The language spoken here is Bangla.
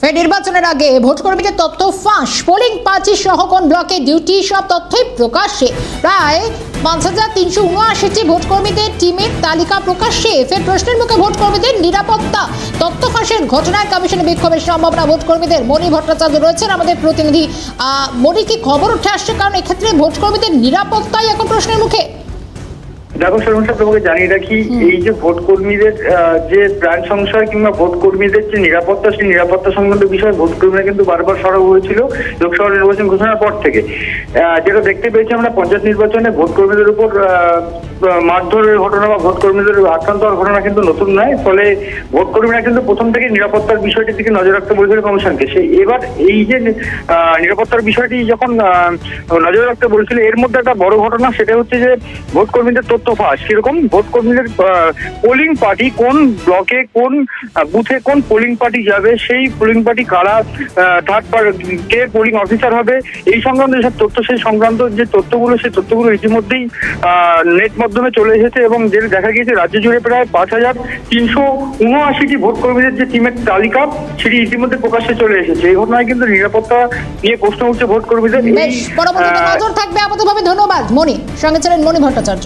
ফের নির্বাচনের আগে ভোট কর্মীদের তথ্য ফাঁস। পোলিং পার্টি সহ কোন ব্লকে ডিউটি সব তথ্যই প্রকাশ্যে। প্রায় পাঁচ হাজার তিনশো উনআশিটি ভোট কর্মীদের টিমের তালিকা প্রকাশ্যে। ফের প্রশ্নের মুখে ভোট কর্মীদের নিরাপত্তা। তথ্য ফাঁসের ঘটনায় কমিশনে বিক্ষোভের সম্ভাবনা। ভোট কর্মীদের মণি ভট্টাচার্য রয়েছেন আমাদের প্রতিনিধি। মণি, কি খবর উঠে আসছে? কারণ এক্ষেত্রে ভোট কর্মীদের নিরাপত্তাই এখন প্রশ্নের মুখে। দেখো শর্মা সাহেব তোমাকে জানিয়ে রাখি এই যে ভোট কর্মীদের যে প্রাণ সংশয় কিংবা ভোট কর্মীদের যে নিরাপত্তা সেই নিরাপত্তা সংক্রান্ত বিষয়ে ভোট কর্মীরা কিন্তু বারবার সরব হয়েছিল লোকসভা নির্বাচন ঘোষণার পর থেকে। যেটা দেখতে পেয়েছি আমরা পঞ্চায়েত নির্বাচনে ভোট কর্মীদের উপর মারধরের ঘটনা বা ভোট কর্মীদের আক্রান্ত হওয়ার ঘটনা কিন্তু নতুন নয়। ফলে ভোট কর্মীরা কিন্তু প্রথম থেকে নিরাপত্তার বিষয়টির দিকে নজর রাখতে বলেছিল কমিশনকে। সেই এবার এই যে নিরাপত্তার বিষয়টি যখন নজর রাখতে বলেছিল এর মধ্যে একটা বড় ঘটনা সেটা হচ্ছে যে ভোট কর্মীদের তথ্য ফাঁস কীরকম ভোট কর্মীদের পোলিং পার্টি কোন ব্লকে কোন বুথে কোন পোলিং পার্টি যাবে সেই পোলিং পার্টি কারা থার্ড কে পোলিং অফিসার হবে এই সংক্রান্ত যেসব তথ্য সেই সংক্রান্ত যে তথ্যগুলো সেই তথ্যগুলো ইতিমধ্যেই নেট মাধ্যমে চলে এসেছে এবং যেটা দেখা গিয়েছে রাজ্য জুড়ে প্রায় পাঁচ হাজার তিনশো উনআশিটি ভোট কর্মীদের যে টিমের তালিকা সেটি ইতিমধ্যে প্রকাশ্যে চলে এসেছে। এই ঘটনায় কিন্তু নিরাপত্তা নিয়ে প্রশ্ন উঠছে ভোট কর্মীদের। বেশ পরবর্তীতে নজর থাকবে আপাতভাবে ধন্যবাদ মণি। সঙ্গে ছিলেন মণি ভট্টাচার্য।